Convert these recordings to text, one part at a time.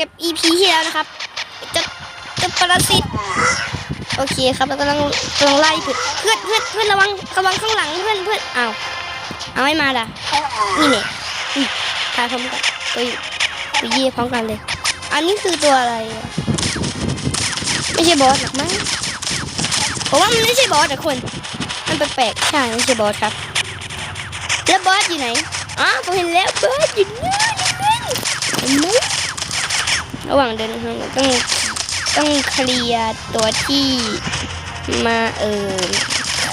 จาก EP ที่แล้วนะครับจะจะปรสิตโอเคครับเรากำลังกำลังไล่เพื่อนเพื่อนเพื่อนเพื่อนระวังระวังข้างหลังเพื่อนเพื่อนอ้าวเอาไม่มาล่ะนี่เนี่ยอุ้ยทายพร้อมกันตัวตัวเย่พร้อมกันเลย อันนี้คือตัวอะไร ไม่ใช่บอสหรอกมั้งผมว่ามันไม่ใช่บอสแต่คน มันแปลกๆใช่ไม่ใช่บอสครับ แล้วบอสอยู่ไหนอ๋อผมเห็นแล้วบอสอยู่นู่นนู่นเห็น ระหว่างเดินทางต้องต้องเคลียร์ตัวที่มาเออ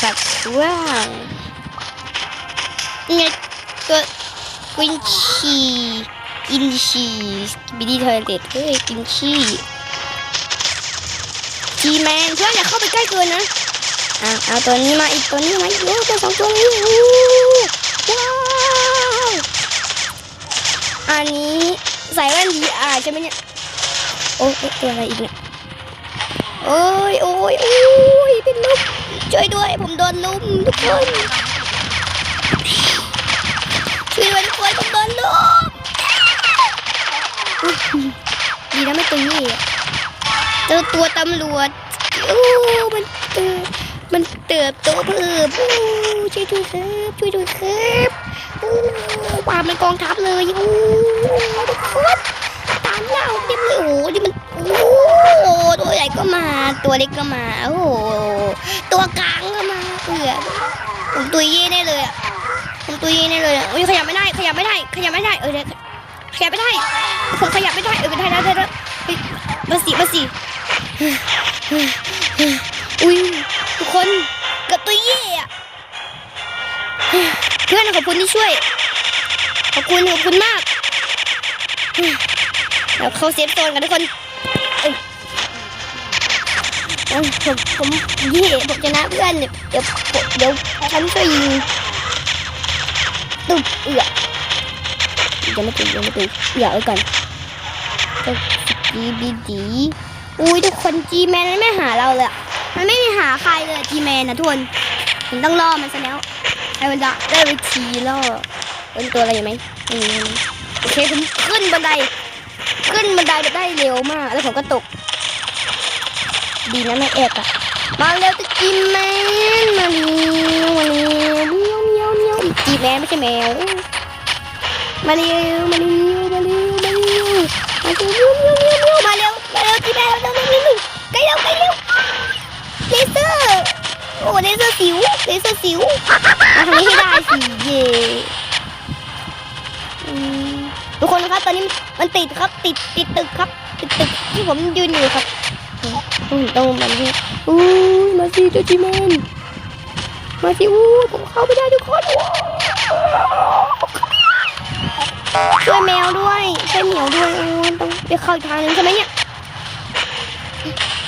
ขัดว่างเนี่ไงตัวกินชีกินชีบิดีเทอยเลตเฮ้ยกินชีจีแมนเพื่อนอย่าเข้าไปใกล้เกินนะอะเอาตัวนี้มาอีกตัวนี้มาอีกโอ้ตัวสองตัวนี้โอ้ว้าวอันนี้ใส่แว่น VR ใช่ไหมเนี่ย โอ้ยตัวอะไรอีกเนี่ยโอ้ยโอ้ยโอ้ยเป็นลุมช่วยด้วย ผมโดนลุมทุกคนช่วยด้วยทุกคนผมโดนลุมดีนะไม่ตัวนี้อะเจอตัวตำรวจโอ้มันเติบมันเติบโตเพิ่มโอ้ช่วยด้วยครับช่วยด้วยครับโอ้ว่ามันกองทัพเลยโอ้ เล็กก็มา โอ้โห ตัวกลางก็มาเอือผมตัวเย่แน่เลยอะผมตัวเย่แน่เลยอะโอ้ยขยับไม่ได้ ขยับไม่ได้ ขยับไม่ได้ เออเดี๋ยวขยับไม่ได้ ผมขยับไม่ได้ เออไม่ได้แล้วได้แล้วเฮ้ยมาสิมาสิอุ้ยทุกคนกับตัวเย่อะเพื่อนขอบคุณที่ช่วย ขอบคุณขอบคุณมาก เราเข้าเซฟโซนกันทุกคน ผมผมเย่ผมชนะเพื่อนเนี่ยเดี๋ยวเดี๋ยวฉันช่วยยิงตุ๊บเอือยังไม่ตียังไม่ตีเอือเอาก่อนก็ดีดีดีอุ้ยทุกคนจีแมนมันไม่หาเราเลยมันไม่หาใครเลยจีแมนนะทุกคนผมต้องล่อมันซะแล้วให้มันได้ได้วิธีล่อเป็นตัวอะไรไหมไม่มีไม่มีโอเคผมขึ้นบันได ขึ้นบันไดได้เร็วมาก แล้วผมก็ตก ดีนะไม่แอบอะมาเร็วตะกินแมนมาเร็วมาเร็วเมียวเมียวเมียวจีแมนไม่ใช่แมวมาเร็วมาเร็วมาเร็วมาเร็วมาเร็วเมียวเมียวเมียวเมียวมาเร็วมาเร็วจีแมนเร็วเร็วเร็วเร็วใกล้เร็วใกล้เร็วเลเซอร์โอ้เลเซอร์สิวเลเซอร์สิวมาทางนี้ให้ได้สิเย่ทุกคนครับตอนนี้มันติดครับติดติดตึกครับติดตึกที่ผมยืนอยู่ครับ อืมต้องมันนี่อู้ยมาสิเจ้าจีแมนมาสิอู้ผมเข้าไม่ได้ทุกคนช่วยแมวด้วยช่วยเหมียวด้วยโอ้ต้องไปเข้าอีกทางหนึงใช่ไหมเนี่ย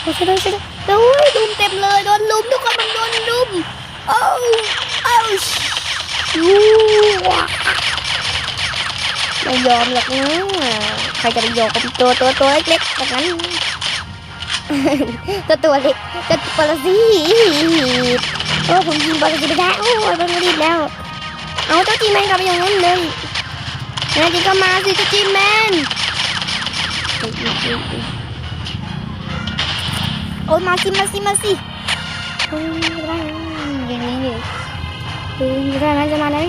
โอ้ช่วยด้วยช่วยด้วยโอ้ยลุมเต็มเลยโดนลุมทุกคนมันโดนลุมโอ้โอ้วชูว้าไม่ยอมหรอกนะใครจะไปยอมกับตัวตัวตัวเล็กๆแบบนั้น ตัวตัวเล็กตัวปรสิตโอ้ผมยิงปรสิตไม่ได้โอ้ยปรสิตแล้ว เอาเจ้าจีแมนกลับไปอย่างนั้นเลยนะจีก็มาสิเจ้าจีแมนโอ้ยมาสิมาสิมาสิโอ้ยได้อย่างนี้ยเฮ้ยได้ไหมจะมาไหม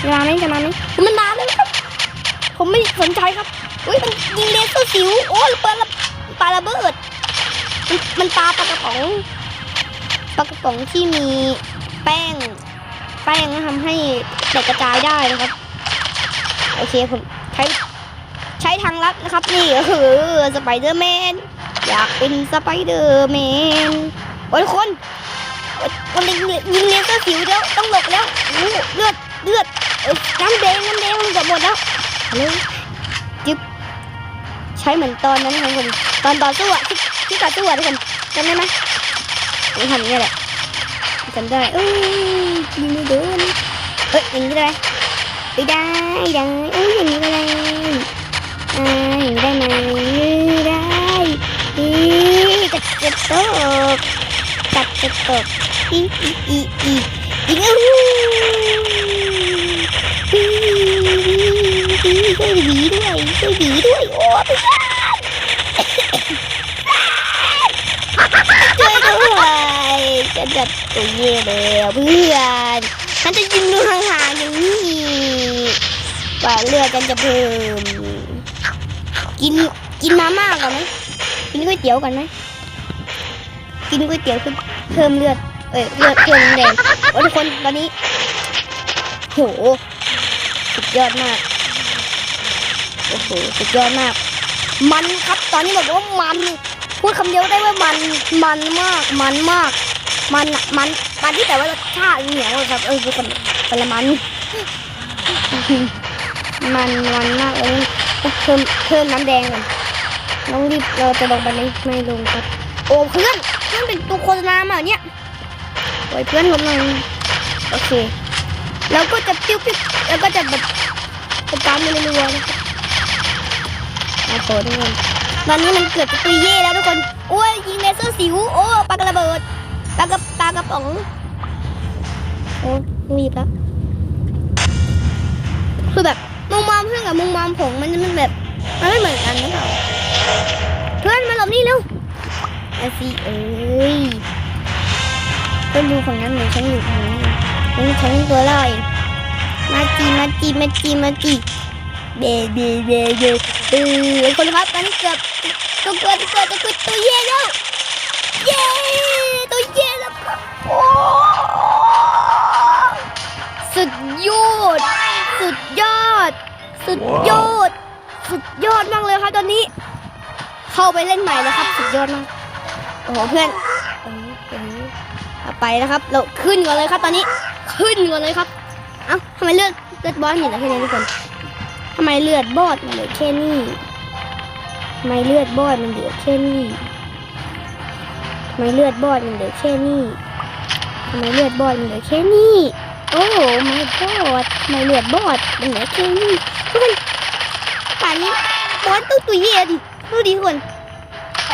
จะมาไหมจะมาไหมมันมาเลยครับ ผมไม่สนใจครับ อุ้ยมันยิงเลเซอร์สิว โอ้ยปลาระ ปลาระเบิดมันมันปลาปลากระป๋องปลากระป๋องที่มีแป้ง แป้งทำให้แตกกระจายได้นะครับ โอเคผมใช้ใช้ทางลัดนะครับ นี่ก็คือสไปเดอร์แมนอยากเป็นสไปเดอร์แมนโอ้ยทุกคนมันยิงยิงเลเซอร์สิวแล้วต้องหลบแล้วเลือดเลือดน้ำแดงน้ำแดงมันจะหมดแล้วเลยจึ๊บใช้เหมือนตอนนั้นของผม ตอนต่อสู้อะที่ที่ต่อสู้อะทุกคนจำได้ไหมผมทำอย่างนี้แหละจำได้เอ้ยยิงไม่โดนเอ้ยอย่างนี้ได้ไหมไม่ได้ได้เอ้ยอย่างนี้ก็ได้อ่าอย่างนี้ได้ไหมได้อีจัดจะตกจัดจะตกอีอีอีอียิงอู้ช่วยผีด้วยช่วยผีด้วยโอ้พี่ชายช่วยด้วย จะจัดตัวเย่แล้วเพื่อนฉันจะยิงดูห่างๆอย่างนี้กว่าเลือดกันจะเพิ่ม กินกินมาม่าก่อนไหมกินก๋วยเตี๋ยวก่อนไหมกินก๋วยเตี๋ยวคือเพิ่มเลือด เอ้ยเลือดเพิ่มแดงโอ้ทุกคนตอนนี้โหสุดยอดมากโอ้โหสุดยอดมาก มันครับตอนนี้บอกว่ามัน พูดคำเดียวได้ว่ามันมันมากมันมาก มันมันมันที่แต่ว่ารสชาติเหนียวครับเออทุกคนเป็นละมันมันมันมากเลยเพิ่มเพิ่มน้ำแดงก่อนน้องรีบเราจะลงไปในไม่ลงครับ โอ้เพื่อนเพื่อนเป็นตัวโฆษณามาเนี่ยโอ้ยเพื่อนลงหน่อยโอเคแล้วก็จะปิ้วปิ้วแล้วก็จะแบบจะตามไปรัวๆนะครับโอ้โหทุกคน ตอนนี้มันเกือบจะตุยเย่แล้วทุกคนโอ้ยยิงเลเซอร์สิวโอ้ปากระเบิดปากระปากระป๋องโอ้รีบแล้วคือแบบมุมมองเพื่อนกับมุมมองผมมันมันแบบมันไม่เหมือนกันนะเปล่าเพื่อนมาหลบนี่เร็วอาสิเอ้ยก็ดูฝั่งนั้นเหมือนฉันอยู่ฝั่งนี้ฉันฉันตัวลอยมาจีมาจีมาจีมาจีเบเบเบเบ เออคนครับตอนนี้เกือบตัวเกือบเกือบจะเกิดตัวเย่แล้วเย้ตัวเย่แล้วโอ้สุดยอด สุดยอด สุดยอด สุดยอดมากเลยครับตอนนี้ เข้าไปเล่นใหม่แล้วครับ สุดยอดมากโอ้โหเพื่อนไปนะครับเราขึ้นก่อนเลยครับตอนนี้ขึ้นก่อนเลยครับเอ้าทำไมเลือดเลือดบอลอยู่นะแค่นี้ทุกคน ไมเลือดบอดมันเหลือแค่นี้ทำไมเลือดบอดมันเหลือแค่นี้ทำไมเลือดบอดมันเหลือแค่นี้ทำไมเลือดบอดมันเหลือแค่นี้โอ้ไม่บอดทำไมเลือดบอดมันเหลือแค่นี้ทุกคนป่านนี้บอสตู้ตุยเย็นดูดิทุกคน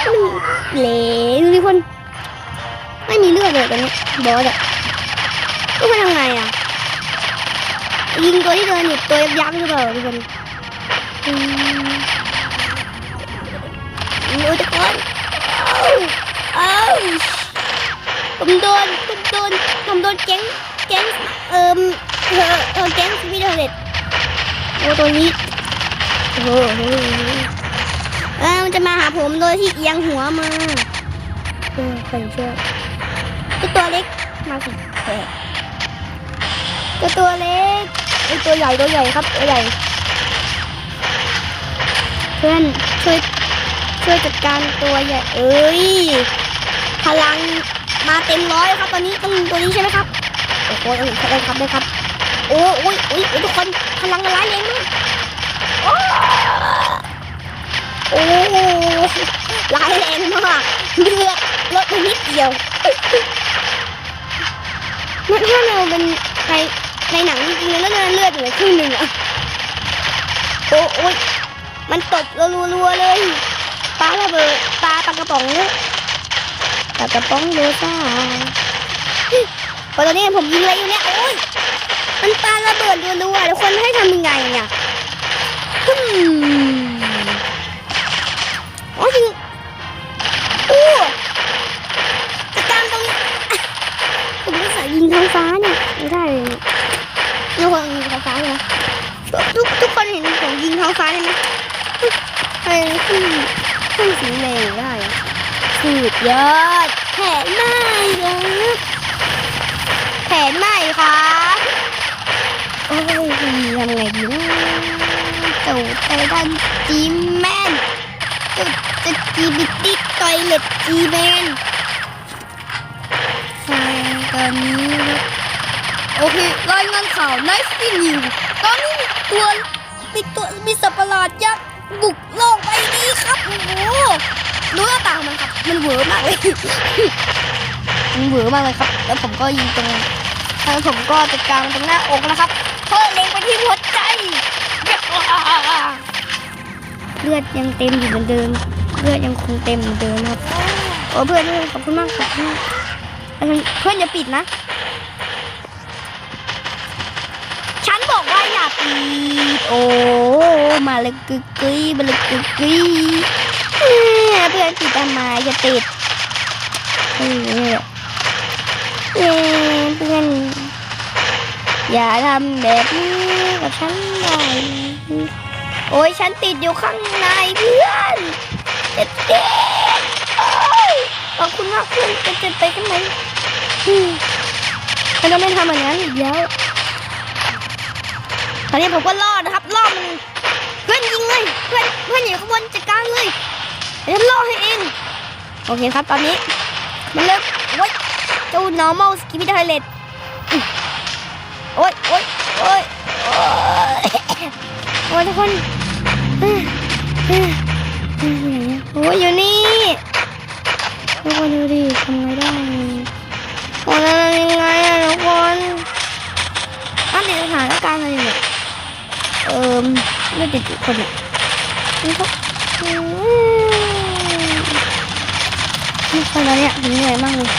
มันเหลวดูดิทุกคนไม่มีเลือดเลยตอนนี้บอสอะทุกคนทำไงอะ ยิงตัวที่เดินอยู่ตัวยักษ์หรือเปล่าทุกคนอืมโอ้ยทุกคนเอ้าเอ้าผมโดนผมโดนผมโดนแก๊งแก๊งเอ่มเออเออแก๊งสวิตเทอร์เล็ตโอ้ตัวนี้โอ้โหเออมันจะมาหาผมโดยที่เอียงหัวมาเออใครเชื่อก็ตัวเล็กมาสิแปะก็ตัวเล็ก ไอตัวใหญ่ตัวใหญ่ครับตัวใหญ่ เพื่อนช่วยช่วยจัดการตัวใหญ่เอ้ยพลังมาเต็มร้อยครับตอนนี้ต้องตัวนี้ใช่ไหมครับโอ้โหได้ครับได้ครับได้ครับโอ้โอ้ยโอ้ยโอ้ยทุกคนพลังมันร้ายแรงมากโอ้โอ้ร้ายแรงมากเลือดลดไปนิดเดียวนั่นถ้าเราเป็นใน ในหนังจริงๆแล้วเลือดเหลือครึ่งหนึ่งอะโอ้โอ้ยมันตบรัวๆเลยปลาระเบิดปลาปลากระป๋องเลยปลากระป๋องโดซ่าพอตอนนี้ผมยิงอะไรอยู่เนี่ยโอ้ยมันปลาระเบิดรัวๆแล้วคนให้ทำยังไงเนี่ยำไงดีนะเจ้าไททันจีแมนเจ้าจะจีบิตติตอยเล็ตจีแมนใช่ตอนนี้นะโอเครายงานข่าว Nice News ตอนนี้มีตัวมีตัวมีสัตว์ประหลาดยักษ์บุกโลกใบนี้ครับโอ้โหดูหน้าตางมันครับ มันเหวอมากเลยมันเหวอมากเลยครับ แล้วผมก็ยิงตรงแล้วผมก็จัดการตรงหน้าอกนะครับเพื่อเล็งไปที่หัวใจ เลือดยังเต็มอยู่เหมือนเดิม เลือดยังคงเต็มเหมือนเดิมครับโอ้เพื่อนขอบคุณมากขอบคุณมากเพื่อนอย่าปิดนะ ฉันบอกว่าอย่าปีดโอ้ มาเลยกึกกึยมาเลยกึกกึยเอ้เพื่อนติดทำไมจะติดเออเอ้ยเพื่อนอย่าทำแบบนี้กับฉันได้ โอ้ยฉันติดอยู่ข้างในเพื่อนเจ็บเจ็บโอ้ยขอบคุณมากเพื่อนจะเจ็บไปข้างในอืมฉันจะไม่ทำแบบนั้นอีกแล้วตอนนี้ผมก็รอดนะครับรอดมันเพื่อนยิงเลยเพื่อนเพื่อนอยู่ข้างบนจัดการเลยเดี๋ยวฉันรอให้เองโอเคครับตอนนี้มันเลิกโอ้ยเจ้า normal skippy toilet โอ๊ยโอ๊ยโอ๊ยโอ๊ยโอ๊ยทุกคน โอ้ยอยู่นี่ทุกคนดูดิทำไงได้โอ้ยทำยังไงอะทุกคนตั้งติดสถานการณ์อะไรเนี่ยเอิมไม่ติดทุคนอะนี่ก็อืมนี่คนแล้วเนี่ยเหนื่อยมากเลย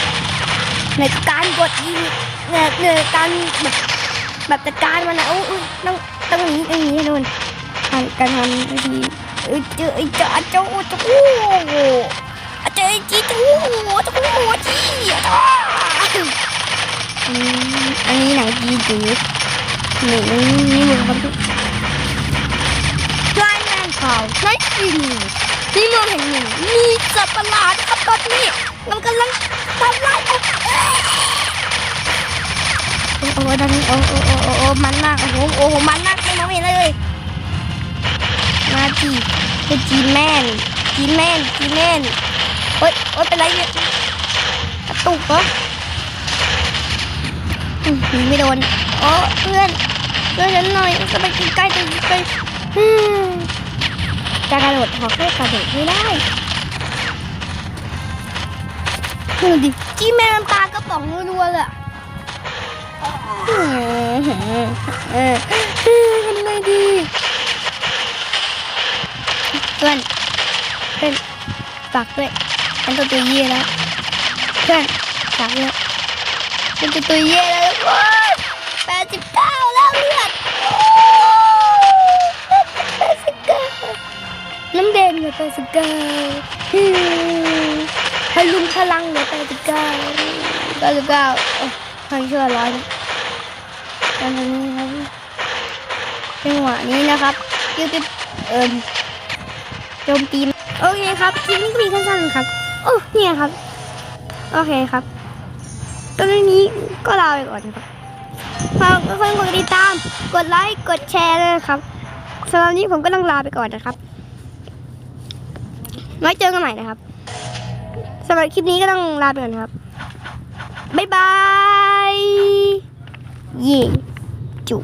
ในการกดยิงเนี่ยเหนื่อยการแบบแบบจัดการมันนะโอ้ยต้องต้องอย่างนี้ต้องอย่างนี้โดน ทำการทำวิธีเออเจอไอ้เจ้าเจ้าจ้าโอ้โหเจอไอ้จีจูเจ้าโอ้โหจีจ้าอันนี้หนังจีจูหนึ่งนี่มือครับทุกรายงานข่าวในที่นี้ที่เมืองแห่งหนึ่งมีสัตว์ประหลาดครับตอนนี้มันกำลังทำลายโอ้โอ้โอ้ตอนนี้โอ้โอ้โอ้โอ้โอ้มันมากโอ้โหโอ้โหมันมากไม่มองเห็นเลย มาจีเป็นจีแม่นจีแม่นจีแม่นเฮ้ยเฮ้ยเป็นไรเนี่ยกระตุกเหรอยิงไม่โดนโอ้เพื่อนเพื่อนฉันหน่อยจะไปใกล้ๆจะไปอืมจะกระโดดหอกแค่กระโดดไม่ได้ดูดิจีแม่นมันปลากระป๋องรัวๆเลยอะเออเออเออทำไงดี เพื่อน เพื่อนฝากด้วยฉันตัวตัวเย่แล้ว เพื่อนฝากด้วยฉันตัวตัวเย่แล้วทุกคนแปดสิบเก้าแล้วเลือดแปดสิบเก้าน้ำแดงเหลือแปดสิบเก้าพลุงพลังเหลือแปดสิบเก้าเก้าสิบเก้าโอ้พันเชื่อร้อยนะตอนนี้ครับจังหวะนี้นะครับยืดเอิม โจมตีโอเคครับคลิปนี้ก็มีสั้นๆครับ โอ้เนี่ยครับ โอเคครับตอนนี้ก็ลาไปก่อนครับฝากทุกคนกดติดตาม กดไลค์ กดแชร์เลยครับสำหรับนี้ผมก็ต้องลาไปก่อนนะครับไว้เจอกันใหม่นะครับสำหรับคลิปนี้ก็ต้องลาไปก่อนครับ บ๊ายบาย เย่จุ